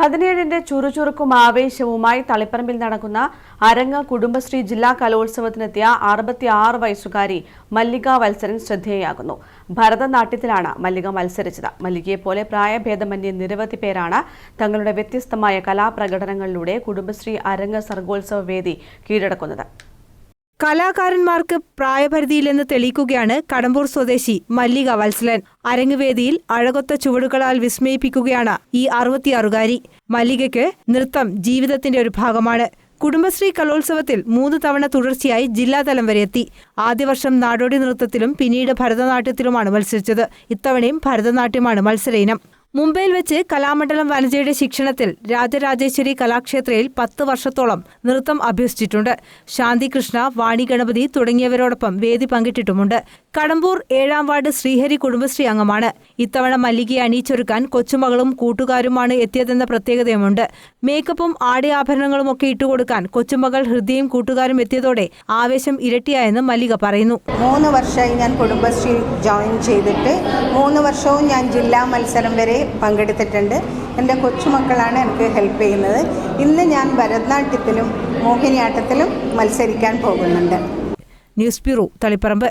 പതിനേഴിന്റെ ചുറുചുറുക്കും ആവേശവുമായി തളിപ്പറമ്പിൽ നടക്കുന്ന അരങ്ങ കുടുംബശ്രീ ജില്ലാ കലോത്സവത്തിനെത്തിയ അറുപത്തിയാറ് വയസ്സുകാരി മല്ലിക വത്സരൻ ശ്രദ്ധേയയാകുന്നു ഭരതനാട്യത്തിലാണ് മല്ലിക മത്സരിച്ചത്. മല്ലികയെപ്പോലെ പ്രായഭേദമന്യേ നിരവധി പേരാണ് തങ്ങളുടെ വ്യത്യസ്തമായ കലാപ്രകടനങ്ങളിലൂടെ കുടുംബശ്രീ അരങ്ങ സർഗോത്സവ വേദി കീഴടക്കുന്നത്. കലാകാരന്മാർക്ക് പ്രായപരിധിയില്ലെന്ന് തെളിയിക്കുകയാണ് കടമ്പൂർ സ്വദേശി മല്ലിക വത്സലൻ. അരങ്ങുവേദിയിൽ അഴകൊത്ത ചുവടുകളാൽ വിസ്മയിപ്പിക്കുകയാണ് ഈ അറുപത്തിയാറുകാരി. മല്ലികയ്ക്ക് നൃത്തം ജീവിതത്തിന്റെ ഒരു ഭാഗമാണ്. കുടുംബശ്രീ കലോത്സവത്തിൽ മൂന്ന് തവണ തുടർച്ചയായി ജില്ലാതലം വരെ എത്തി. ആദ്യ വർഷം നാടോടി നൃത്തത്തിലും പിന്നീട് ഭരതനാട്യത്തിലുമാണ് മത്സരിച്ചത്. ഇത്തവണയും ഭരതനാട്യമാണ് മത്സര ഇനം. മുംബൈയിൽ വെച്ച് കലാമണ്ഡലം വനജയുടെ ശിക്ഷണത്തിൽ രാജരാജേശ്വരി കലാക്ഷേത്രയിൽ പത്ത് വർഷത്തോളം നൃത്തം അഭ്യസിച്ചിട്ടുണ്ട്. ശാന്തികൃഷ്ണ വാണി ഗണപതി തുടങ്ങിയവരോടൊപ്പം വേദി പങ്കിട്ടിട്ടുമുണ്ട്. കടമ്പൂർ ഏഴാം വാർഡ് ശ്രീഹരി കുടുംബശ്രീ അംഗമാണ്. ഇത്തവണ മല്ലികയെ അണിയിച്ചൊരുക്കാൻ കൊച്ചുമകളും കൂട്ടുകാരുമാണ് എത്തിയതെന്ന പ്രത്യേകതയുമുണ്ട്. മേക്കപ്പും ആടയാഭരണങ്ങളുമൊക്കെ ഇട്ടുകൊടുക്കാൻ കൊച്ചുമകൾ ഹൃദയം കൂട്ടുകാരും എത്തിയതോടെ ആവേശം ഇരട്ടിയായെന്ന് മല്ലിക പറയുന്നു. മൂന്ന് വർഷമായി ഞാൻ കുടുംബശ്രീ ജോയിൻ ചെയ്തിട്ട് മൂന്ന് വർഷവും ഞാൻ ജില്ലാ മത്സരം വരെ പങ്കെടുത്തിട്ടുണ്ട്. എന്റെ കൊച്ചുമക്കളാണ് എനിക്ക് ഹെൽപ്പ് ചെയ്യുന്നത്. ഇന്ന് ഞാൻ ഭരതനാട്യത്തിലും മോഹിനിയാട്ടത്തിലും മത്സരിക്കാൻ പോകുന്നുണ്ട്. News bureau Taliparamba.